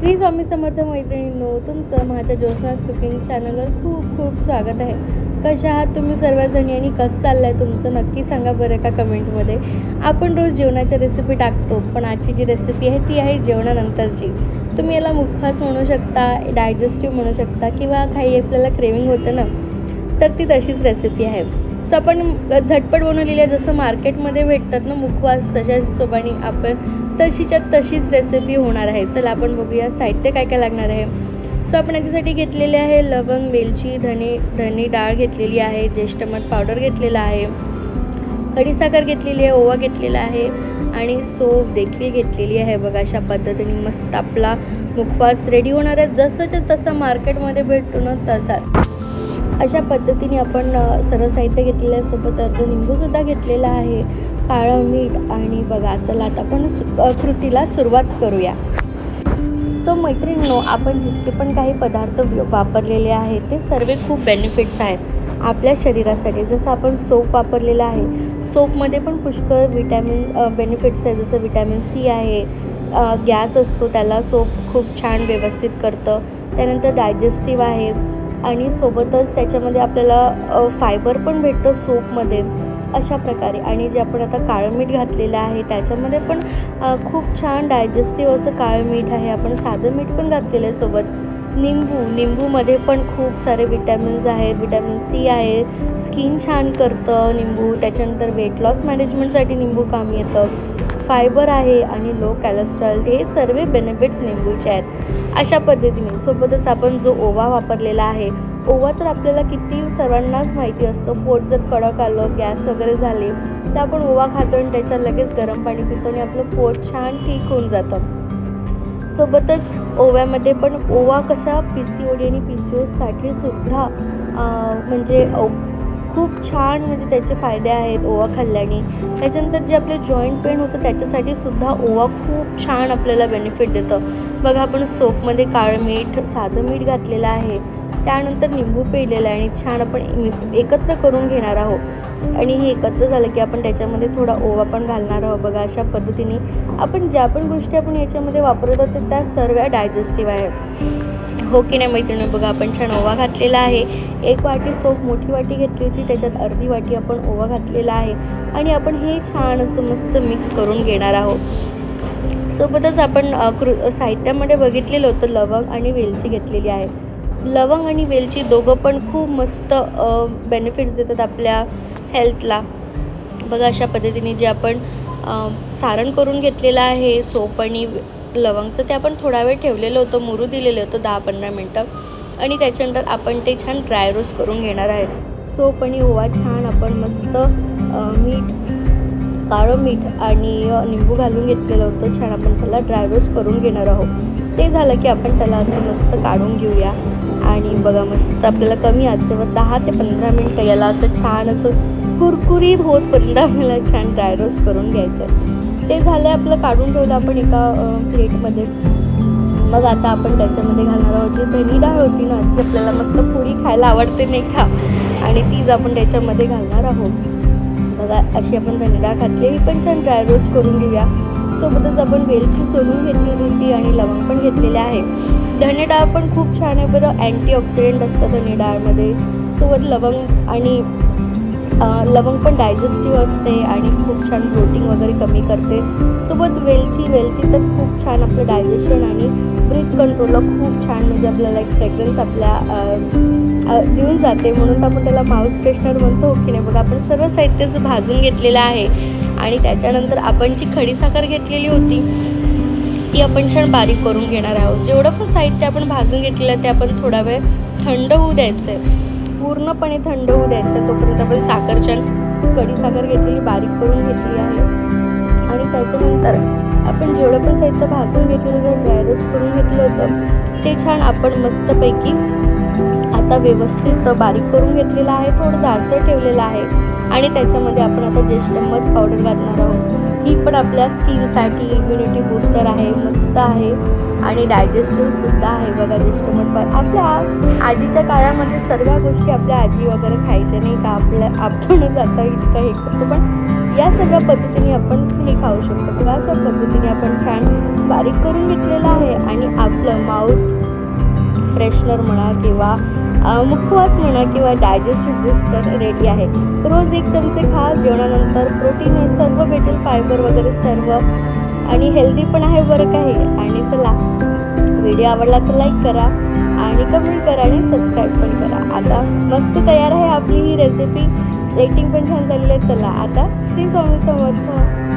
श्री स्वामी समर्थ मैत्रिणींनो तुमचं माझ्या ज्योत्स्नास कुकिंग चॅनलवर खूप खूप स्वागत आहे. कशा आहात तुम्ही सर्वजणी आणि कसं चाललं आहे तुमचं? नक्की सांगा बरं का कमेंटमध्ये. आपण रोज जेवणाच्या रेसिपी टाकतो पण आजची जी रेसिपी आहे ती आहे जेवणानंतरची. तुम्ही याला मुखवास म्हणू शकता डायजेस्टिव्ह म्हणू शकता किंवा काही आपल्याला क्रेविंग होतं ना तर ती तशीच रेसिपी आहे. सो आपण झटपट बनवलेली आहे जसं मार्केटमध्ये भेटतात ना मुखवास तशाच हिशोबाने आपण तशीच्या तशीच रेसिपी होणार आहे. चला आपण बघूया साहित्य काय काय लागणार आहे. सो आपण याच्यासाठी घेतलेले आहे लवंग वेलची धने धने डाळ घेतलेली आहे ज्येष्ठ मध पावडर घेतलेला आहे. कढीसाखर घेतलेली आहे ओवा घेतलेला आहे आणि सोप देखील घेतलेली आहे. बघा अशा पद्धतीने मस्त आपला मुखवास रेडी होणार आहे. जसंच्या तसं मार्केटमध्ये भेटतो ना तसाच अशा पद्धतीने आपण सर्व साहित्य घेतलेलं आहे सोबत अर्ध निंबूसुद्धा घेतलेला आहे. काळं मीठ आणि बघा चला आता आपण सु- कृतीला सुरुवात करूया. सो मैत्रिणींनो आपण जितके पण काही पदार्थ वापरलेले आहेत ते सर्व खूप बेनिफिट्स आहेत. आपल्या शरीरासाठी जसं आपण सोप वापरलेला आहे. सोपमध्ये पण पुष्कळ विटॅमिन बेनिफिट्स आहे जसं विटॅमिन सी आहे. गॅस असतो त्याला सोप खूप छान व्यवस्थित करतं. त्यानंतर डायजेस्टिव्ह आहे. आणि सोबतच त्याच्यामध्ये आपल्याला फायबर पण भेटतं सोपमध्ये अशा प्रकारे. आणि जे आपण आता काळं मीठ घातलेलं आहे त्याच्यामध्ये पण खूप छान डायजेस्टिव्ह असं काळं मीठ आहे. आपण साधं मीठ पण घातलेलं आहे सोबत. निंबू निंबूमध्ये पण खूप सारे विटॅमिन्स आहेत. विटॅमिन सी आहे. स्किन छान करतं निंबू. त्याच्यानंतर वेट लॉस मॅनेजमेंटसाठी निंबू काम येतं. फायबर आहे आणि लो कॅलेस्ट्रॉल हे सर्व बेनिफिट्स निंबूचे आहेत. अशा पद्धतीने सोबतच आपण जो ओवा वापरलेला आहे ओवा तर आपल्याला किती सर्वांनाच माहिती असतं. पोट जर कडक आलं गॅस वगैरे झाले तर आपण ओवा खातो आणि त्याच्यात लगेच गरम पाणी पितो आणि आपलं पोट छान ठीक होऊन जातं. सोबतच ओव्यामध्ये पण ओवा कशा पी सी ओ डी आणि पी सी ओसाठी सुद्धा म्हणजे खूप छान म्हणजे त्याचे फायदे आहेत ओवा खाल्ल्याने. त्याच्यानंतर जे आपले जॉईंट पेन होतं त्याच्यासाठी सुद्धा ओवा खूप छान आपल्याला बेनिफिट देतं. बघा आपण सोपमध्ये काळं मीठ साधं मीठ घातलेलं आहे. त्यानंतर निंबू पिळलेलं आहे आणि छान आपण एकत्र करून घेणार आहोत. आणि हे एकत्र झालं की आपण त्याच्यामध्ये थोडा ओवा पण घालणार आहोत. बघा अशा पद्धतीने आपण ज्या पण गोष्टी आपण याच्यामध्ये वापरत आहोत त्या सर्व डायजेस्टिव्ह आहे हो की नाही मैत्रिणी? बघा आपण छान ओवा घातलेला आहे. एक वाटी सोप मोठी वाटी घेतली होती त्याच्यात अर्धी वाटी आपण ओवा घातलेला आहे. आणि आपण हे छान असं मस्त मिक्स करून घेणार आहोत. सोबतच आपण कृ साहित्यामध्ये बघितलेलं होतं लवंग आणि वेलची घेतलेली आहे. लवंग आणि वेलची दोघं पण खूप मस्त बेनिफिट्स देतात आपल्या हेल्थला बघा अशा पद्धतीने जे आपण सारण करून घेतलेलं आहे सोप आणि लवंगचं ते आपण थोडा वेळ ठेवलेलं होतं मुरू दिलेलं होतं दहा पंधरा मिनटं. आणि त्याच्यानंतर आपण ते छान ड्राय रोस्ट करून घेणार आहे. सोप आणि ओवा छान आपण मस्त मीठ काळं मीठ आणि निंबू घालून घेतलेलं होतं. छान आपण त्याला ड्राय रोस्ट करून घेणार आहोत. ते झालं की आपण त्याला असं मस्त काढून घेऊया. आणि बघा मस्त आपल्याला कमी आचेवर दहा ते पंधरा मिनटं याला असं छान असं कुरकुरीत होत पंधरा आपल्याला छान ड्राय रोस्ट करून घ्यायचं आहे. ते झालं आपलं काढून ठेवलं आपण एका प्लेटमध्ये मग आता आपण त्याच्यामध्ये घालणार आहोत जी धनी डाळ होती ना ती आपल्याला मस्त पुरी खायला आवडते नाही का? आणि तीच आपण त्याच्यामध्ये घालणार आहोत. बघा अशी आपण धनी डाळ घातली ही पण छान ड्राय रोस्ट करून घेऊया. सोबतच आपण वेलची सोलून घेतलेली होती आणि लवंग पण घेतलेले आहे. धने डाळ पण खूप छान आहे. बरं अँटीऑक्सिडंट असतं धने डाळमध्ये. सोबत लवंग आणि लवंग पण डायजेस्टिव्ह असते आणि खूप छान प्रोटीन वगैरे कमी करते. सोबत वेलची वेलची तर खूप छान आपलं डायजेशन आणि ब्रीथ कंट्रोलला खूप छान म्हणजे आपल्याला एक फ्रेग्रन्स आपल्या देऊन जाते. म्हणून आपण त्याला माउथ फ्रेशनर म्हणतो. की नाही बघा आपण सर्व साहित्याचं भाजून घेतलेलं आहे. आणि त्याच्यानंतर आपण जी खडीसाखर घेतलेली होती ती आपण छान बारीक करून घेणार आहोत. जेवढं पण साहित्य आपण भाजून घेतलेलं ते आपण थोडा वेळ थंड होऊ द्यायचं आहे पूर्णपणे थंड होऊ द्यायचं. तोपर्यंत आपण साखरच्या कढी साखर घेतलेली बारीक करून घेतली आहे. आणि त्याच्यानंतर आपण जेवढं पण साहित्य भाजून घेतलेलं जे ड्राय करून घेतलं होतं ते छान आपण मस्तपैकी आता व्यवस्थित बारीक करून घेतलेलं आहे थोडं जाडसर ठेवलेलं आहे. आणि त्याच्यामध्ये आपण आता ज्येष्ठ मध पावडर घालणार आहोत. ही पण आपल्या स्किनसाठी इम्युनिटी बूस्टर आहे मस्त आहे. आणि डायजेस्टिव्हसुद्धा आहे बघा ज्येष्ठ मध पावडर आपल्या आजीच्या काळामध्ये सर्व गोष्टी आपल्या आजी वगैरे खायच्या नाही का? आपल्या आपणच आता इतकं हे करतो. पण या सगळ्या पद्धतीने आपण हे खाऊ शकतो. बघा अशा पद्धतीने आपण छान बारीक करून घेतलेलं आहे आणि आपलं माउथ फ्रेशनर म्हणा किंवा मुखवास म्हणा किंवा डायजेस्टिव्ह बूस्टर रेडी आहे. रोज एक चमचे खा जेवणानंतर प्रोटीन हे सर्व भेटेल फायबर वगैरे सर्व. आणि हेल्दी पण आहे बरं काही आणि चला व्हिडिओ आवडला तर लाईक करा आणि कमेंट करा आणि सबस्क्राईब पण करा. आता मस्त तयार आहे आपली ही रेसिपी रेटिंग पण छान झालेली आहे. चला आता श्री स्वामी समर्थ.